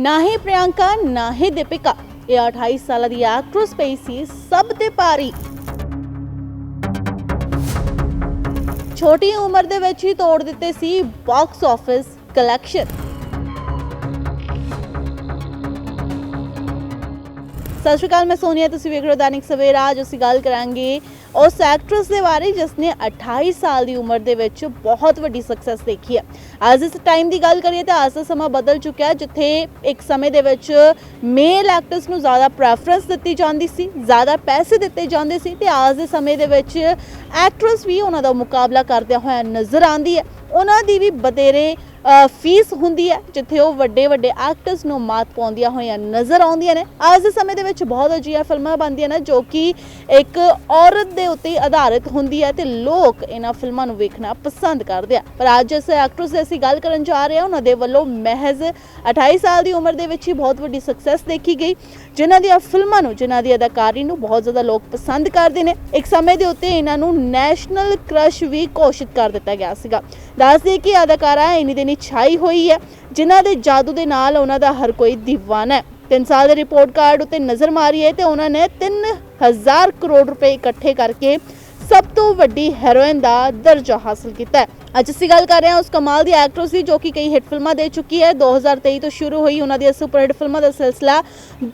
ਨਾ ਹੀ ਪ੍ਰਿਯੰਕਾ, ਨਾ ਹੀ ਦੀਪਿਕਾ। ਇਹ 28 ਸਾਲਾਂ ਦੀ ਐਕਟਰੈਸ ਪਈ ਸੀ ਸਭ ਤੇ ਭਾਰੀ। ਛੋਟੀ ਉਮਰ ਦੇ ਵਿੱਚ ਹੀ ਤੋੜ ਦਿੱਤੇ ਸੀ ਬਾਕਸ ਆਫਿਸ ਕਲੈਕਸ਼ਨ ਸਤਿ ਸ਼੍ਰੀ ਅਕਾਲ, ਮੈਂ ਸੋਨੀਆ, ਤੁਸੀਂ ਵੇਖ ਰਹੇ ਹੋ ਦੈਨਿਕ ਸਵੇਰਾ ਅੱਜ ਅਸੀਂ ਗੱਲ ਕਰਾਂਗੇ ਉਸ ਐਕਟਰਸ ਦੇ ਬਾਰੇ ਜਿਸ ਨੇ 28 ਸਾਲ ਦੀ ਉਮਰ ਦੇ ਵਿੱਚ ਬਹੁਤ ਵੱਡੀ ਸਕਸੈਸ ਦੇਖੀ ਹੈ। ਅੱਜ ਇਸ ਟਾਈਮ ਦੀ ਗੱਲ ਕਰੀਏ ਤਾਂ ਅੱਜ ਦਾ ਸਮਾਂ ਬਦਲ ਚੁੱਕਿਆ ਹੈ, ਜਿੱਥੇ ਇੱਕ ਸਮੇਂ ਦੇ ਵਿੱਚ ਮੇਲ ਐਕਟਰਸ ਨੂੰ ਜ਼ਿਆਦਾ ਪ੍ਰੈਫਰੈਂਸ ਦਿੱਤੀ ਜਾਂਦੀ ਸੀ, ਜ਼ਿਆਦਾ ਪੈਸੇ ਦਿੱਤੇ ਜਾਂਦੇ ਸੀ ਤੇ ਅੱਜ ਦੇ ਸਮੇਂ ਦੇ ਵਿੱਚ ਐਕਟਰਸ ਵੀ ਉਹਨਾਂ ਦਾ ਮੁਕਾਬਲਾ ਕਰਦਿਆਂ ਹੋਇਆ ਨਜ਼ਰ ਆਉਂਦੀ ਹੈ। ਉਹਨਾਂ ਦੀ ਵੀ ਬਤੇਰੇ ਫੀਸ ਹੁੰਦੀ ਹੈ, ਜਿੱਥੇ ਉਹ ਵੱਡੇ ਵੱਡੇ ਐਕਟਰਸ ਨੂੰ ਮਾਤ ਪਾਉਂਦੀਆਂ ਹੋਈਆਂ ਨਜ਼ਰ ਆਉਂਦੀਆਂ ਨੇ। ਅੱਜ ਦੇ ਸਮੇਂ ਦੇ ਵਿੱਚ ਬਹੁਤ ਅਜਿਹੀਆਂ ਫਿਲਮਾਂ ਬਣਦੀਆਂ ਨੇ, ਜੋ ਕਿ ਇੱਕ ਔਰਤ ਦੇ ਉੱਤੇ ਆਧਾਰਿਤ ਹੁੰਦੀ ਹੈ ਤੇ ਲੋਕ ਇਹਨਾਂ ਫਿਲਮਾਂ ਨੂੰ ਵੇਖਣਾ ਪਸੰਦ ਕਰਦੇ ਆ। ਪਰ ਅੱਜ ਇਸ ਐਕਟਰਸ ਦੀ ਅਸੀਂ ਗੱਲ ਕਰਨ ਜਾ ਰਹੇ ਹਾਂ, ਉਹਨਾਂ ਦੇ ਵੱਲੋਂ ਮਹਿਜ਼ 28 ਸਾਲ ਦੀ ਉਮਰ ਦੇ ਵਿੱਚ ਹੀ ਬਹੁਤ ਵੱਡੀ ਸਕਸੈਸ ਦੇਖੀ ਗਈ, ਜਿਨ੍ਹਾਂ ਦੀਆਂ ਫਿਲਮਾਂ ਨੂੰ, ਜਿਨ੍ਹਾਂ ਦੀ ਅਦਾਕਾਰੀ ਨੂੰ ਬਹੁਤ ਜ਼ਿਆਦਾ ਲੋਕ ਪਸੰਦ ਕਰਦੇ ਨੇ। ਇੱਕ ਸਮੇਂ ਦੇ ਉੱਤੇ ਇਹਨਾਂ ਨੂੰ ਨੈਸ਼ਨਲ ਕ੍ਰਸ਼ ਵੀ ਘੋਸ਼ਿਤ ਕਰ ਦਿੱਤਾ ਗਿਆ ਸੀਗਾ। ਦੱਸਦੇ ਕਿ ਅਦਾਕਾਰਾ ਇਨੀ ਦਿਨੀ ਛਾਈ ਹੋਈ ਹੈ, ਜਿਨ੍ਹਾਂ ਦੇ ਜਾਦੂ ਦੇ ਨਾਲ ਉਹਨਾਂ ਦਾ ਹਰ ਕੋਈ دیਵਾਨਾ ਹੈ। ਤਿੰਨ ਸਾਲ ਦੇ ਰਿਪੋਰਟ ਕਾਰਡ ਉੱਤੇ ਨਜ਼ਰ ਮਾਰੀ ਹੈ ਤੇ ਉਹਨਾਂ ਨੇ 3000 ਕਰੋੜ ਰੁਪਏ ਇਕੱਠੇ ਕਰਕੇ ਸਭ ਤੋਂ ਵੱਡੀ ਹੈਰੋਇਨ ਦਾ ਦਰਜਾ ਹਾਸਲ ਕੀਤਾ ਹੈ। ਅੱਜ ਅਸੀਂ ਗੱਲ ਕਰ ਰਹੇ ਹਾਂ ਉਸ ਕਮਾਲ ਦੀ ਐਕਟਰਸ ਦੀ ਜੋ ਕਿ ਕਈ ਹਿੱਟ ਫਿਲਮਾਂ ਦੇ ਚੁੱਕੀ ਹੈ। 2023 ਤੋਂ ਸ਼ੁਰੂ ਹੋਈ ਉਹਨਾਂ ਦੀਆਂ ਸੁਪਰ ਹਿੱਟ ਫਿਲਮਾਂ ਦਾ ਸਿਲਸਿਲਾ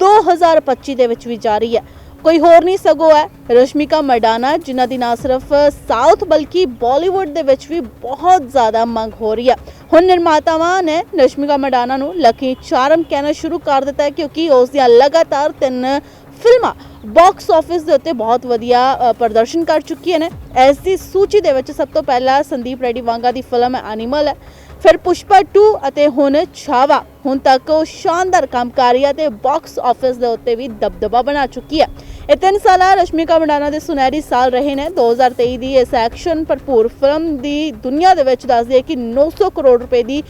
2025 ਦੇ ਵਿੱਚ ਵੀ ਜਾਰੀ ਹੈ। ਕੋਈ ਹੋਰ ਨਹੀਂ, ਸਗੋ ਹੈ ਰਸ਼ਮਿਕਾ ਮਰਡਾਨਾ, ਜਿਨ੍ਹਾਂ ਦੀ ਨਾ ਸਿਰਫ ਸਾਊਥ ਬਲਕਿ ਬਾਲੀਵੁੱਡ ਦੇ ਵਿੱਚ ਵੀ ਬਹੁਤ ਜ਼ਿਆਦਾ ਮੰਗ ਹੋ ਰਹੀ ਹੈ। ਹੁਣ ਨਿਰਮਾਤਾਵਾਂ ਨੇ ਰਸ਼ਮਿਕਾ ਮਰਡਾਨਾ ਨੂੰ ਲੱਕੀ ਚਾਰਮ ਕਹਿਣਾ ਸ਼ੁਰੂ ਕਰ ਦਿੱਤਾ ਹੈ ਕਿਉਂਕਿ ਉਸ ਦੀਆਂ ਲਗਾਤਾਰ ਤਿੰਨ ਫਿਲਮਾਂ ਬਾਕਸ ਆਫਿਸ ਦੇ ਉੱਤੇ ਬਹੁਤ ਵਧੀਆ ਪ੍ਰਦਰਸ਼ਨ ਕਰ ਚੁੱਕੀਆਂ ਨੇ। ਇਸ ਦੀ ਸੂਚੀ ਦੇ ਵਿੱਚ ਸਭ ਤੋਂ ਪਹਿਲਾਂ ਸੰਦੀਪ ਰੈਡੀ ਵਾਂਗਾ ਦੀ ਫਿਲਮ ਐਨੀਮਲ ਹੈ। ਫਿਰ ਪੁਸ਼ਪਾ 2 ਅਤੇ ਹੁਣ ਛਾਵਾ। ਹੁਣ ਤੱਕ ਉਹ ਸ਼ਾਨਦਾਰ ਕੰਮ ਕਰ ਰਹੀ ਹੈ ਤੇ ਬਾਕਸ ਆਫਿਸ ਦੇ ਉੱਤੇ ਵੀ ਦਬਦਬਾ ਬਣਾ ਚੁੱਕੀ ਹੈ। ਇਹ ਤਿੰਨ ਸਾਲਾ ਰਸ਼ਮਿਕਾ ਮੰਡਾਨਾ ਦੇ ਸੁਨਹਿਰੀ ਸਾਲ ਰਹੇ ਨੇ। 2023 ਦੀ ਇਸ ਐਕਸ਼ਨ ਭਰਪੂਰ ਫਿਲਮ ਦੀ ਦੁਨੀਆ ਦੇ ਵਿੱਚ ਦੱਸਦੀ ਹੈ ਕਿ 900 ਕਰੋੜ ਰੁਪਏ ਦੀ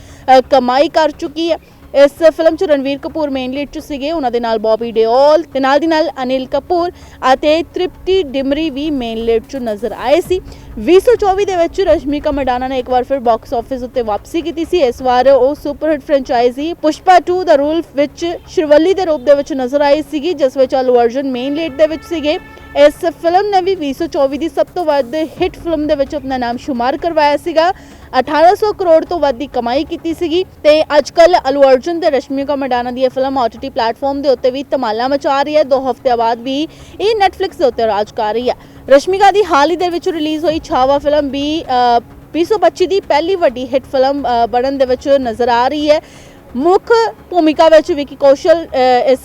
ਕਮਾਈ ਕਰ ਚੁੱਕੀ ਹੈ। ਇਸ ਫਿਲਮ 'ਚ ਰਣਵੀਰ ਕਪੂਰ ਮੇਨ ਲੀਡ 'ਚ ਸੀਗੇ, ਉਹਨਾਂ ਦੇ ਨਾਲ ਬੌਬੀ ਡਿਓਲ ਤੇ ਨਾਲ ਦੀ ਨਾਲ ਅਨਿਲ ਕਪੂਰ ਅਤੇ ਤ੍ਰਿਪਤੀ ਡਿਮਰੀ ਵੀ ਮੇਨ ਲੀਡ 'ਚ ਨਜ਼ਰ ਆਏ ਸੀ। 2024 ਦੇ ਵਿੱਚ ਰਸ਼ਮਿਕਾ ਮੰਡਾਨਾ ਨੇ ਇੱਕ ਵਾਰ ਫਿਰ ਬਾਕਸ ਆਫਿਸ ਉੱਤੇ ਵਾਪਸੀ ਕੀਤੀ ਸੀ। ਇਸ ਵਾਰ ਉਹ ਸੁਪਰ ਹਿੱਟ ਫਰੈਂਚਾਈਜ਼ੀ ਪੁਸ਼ਪਾ 2 ਦਾ ਰੂਲ ਵਿੱਚ ਸ਼ਿਰਵੱਲੀ ਦੇ ਰੂਪ ਦੇ ਵਿੱਚ ਨਜ਼ਰ ਆਈ ਸੀਗੀ, ਜਿਸ ਵਿੱਚ ਅਲੂ ਅਰਜੁਨ ਮੇਨ ਲੀਡ ਦੇ ਵਿੱਚ ਸੀਗੇ। ਇਸ ਫਿਲਮ ਨੇ ਵੀ 2024 ਦੀ ਸਭ ਤੋਂ ਵੱਧ ਹਿੱਟ ਫਿਲਮ ਦੇ ਵਿੱਚ ਆਪਣਾ ਨਾਮ ਸ਼ੁਮਾਰ ਕਰਵਾਇਆ ਸੀਗਾ। 1800 ਕਰੋੜ ਤੋਂ ਵੱਧ ਦੀ ਕਮਾਈ ਕੀਤੀ ਸੀਗੀ ਤੇ ਅੱਜਕੱਲ ਅਲੂ ਅਰਜੁਨ ਤੇ ਰਸ਼ਮਿਕਾ ਮੰਡਾਨਾ ਦੀ ਇਹ ਫਿਲਮ OTT ਪਲੇਟਫਾਰਮ ਦੇ ਉੱਤੇ ਵੀ ਧਮਾਲਾ ਮਚਾ ਰਹੀ ਹੈ। ਦੋ ਹਫ਼ਤਿਆਂ ਬਾਅਦ ਵੀ ਇਹ Netflix ਦੇ ਉੱਤੇ ਰਾਜ ਕਰ ਰਹੀ ਹੈ। ਰਸ਼ਮਿਕਾ ਦੀ ਹਾਲ ਹੀ ਦੇ ਵਿੱਚ ਰਿਲੀਜ਼ ਹੋਈ ਛਾਵਾ ਫਿਲਮ ਵੀ ਅ, 2025 ਦੀ ਪਹਿਲੀ ਵੱਡੀ ਹਿੱਟ ਫਿਲਮ ਬਣਨ ਦੇ ਵਿੱਚ ਨਜ਼ਰ ਆ ਰਹੀ ਹੈ। ਮੁੱਖ ਭੂਮਿਕਾ ਵਿੱਚ ਵਿੱਕੀ ਕੌਸ਼ਲ ਇਸ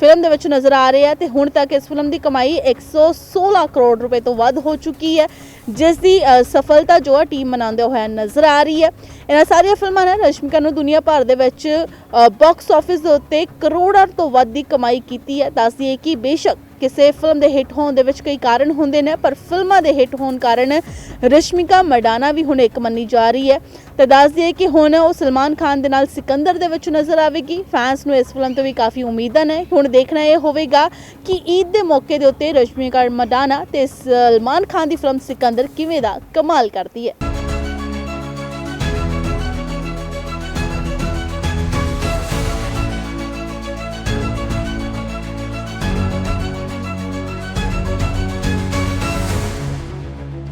ਫਿਲਮ ਦੇ ਵਿੱਚ ਨਜ਼ਰ ਆ ਰਹੇ ਆ ਤੇ ਹੁਣ ਤੱਕ ਇਸ ਫਿਲਮ ਦੀ ਕਮਾਈ 116 ਕਰੋੜ ਰੁਪਏ ਤੋਂ ਵੱਧ ਹੋ ਚੁੱਕੀ ਹੈ, ਜਿਸ ਦੀ ਸਫਲਤਾ ਜੋ ਹੈ ਟੀਮ ਮਨਾਉਂਦੇ ਹੋਇਆ ਨਜ਼ਰ ਆ ਰਹੀ ਹੈ। ਇਹਨਾਂ ਸਾਰੀਆਂ ਫਿਲਮਾਂ ਨੇ ਰਸ਼ਮਿਕਾ ਨੂੰ ਦੁਨੀਆ ਭਰ ਦੇ ਵਿੱਚ ਬਾਕਸ ਆਫਿਸ ਦੇ ਉੱਤੇ ਕਰੋੜਾਂ ਤੋਂ ਵੱਧ ਦੀ ਕਮਾਈ ਕੀਤੀ ਹੈ। ਦੱਸਦੀ ਹੈ ਕਿ ਬੇਸ਼ੱਕ ਕਿਸੇ ਫਿਲਮ ਦੇ ਹਿੱਟ ਹੋਣ ਦੇ ਵਿੱਚ ਕਈ ਕਾਰਨ ਹੁੰਦੇ ਨੇ, ਪਰ ਫਿਲਮਾਂ ਦੇ ਹਿੱਟ ਹੋਣ ਕਾਰਨ ਰਸ਼ਮਿਕਾ ਮਰਡਾਨਾ ਵੀ ਹੁਣ ਇੱਕ ਮੰਨੀ ਜਾ ਰਹੀ ਹੈ। ਤੇ ਦੱਸਦੀ ਹੈ ਕਿ ਹੁਣ ਉਹ ਸਲਮਾਨ ਖਾਨ ਦੇ ਨਾਲ ਸਿਕੰਦਰ ਦੇ ਵਿੱਚ ਨਜ਼ਰ ਆਵੇਗੀ। ਫੈਨਸ ਨੂੰ ਇਸ ਫਿਲਮ ਤੋਂ ਵੀ ਕਾਫੀ ਉਮੀਦਾਂ ਨੇ। ਹੁਣ ਦੇਖਣਾ ਇਹ ਹੋਵੇਗਾ ਕਿ ਈਦ ਦੇ ਮੌਕੇ ਦੇ ਉੱਤੇ ਰਸ਼ਮਿਕਾ ਮਰਡਾਨਾ ਤੇ ਸਲਮਾਨ ਖਾਨ ਦੀ ਫਿਲਮ ਸਿਕੰਦਰ ਕਿਵੇਂ ਦਾ ਕਮਾਲ ਕਰਦੀ ਹੈ।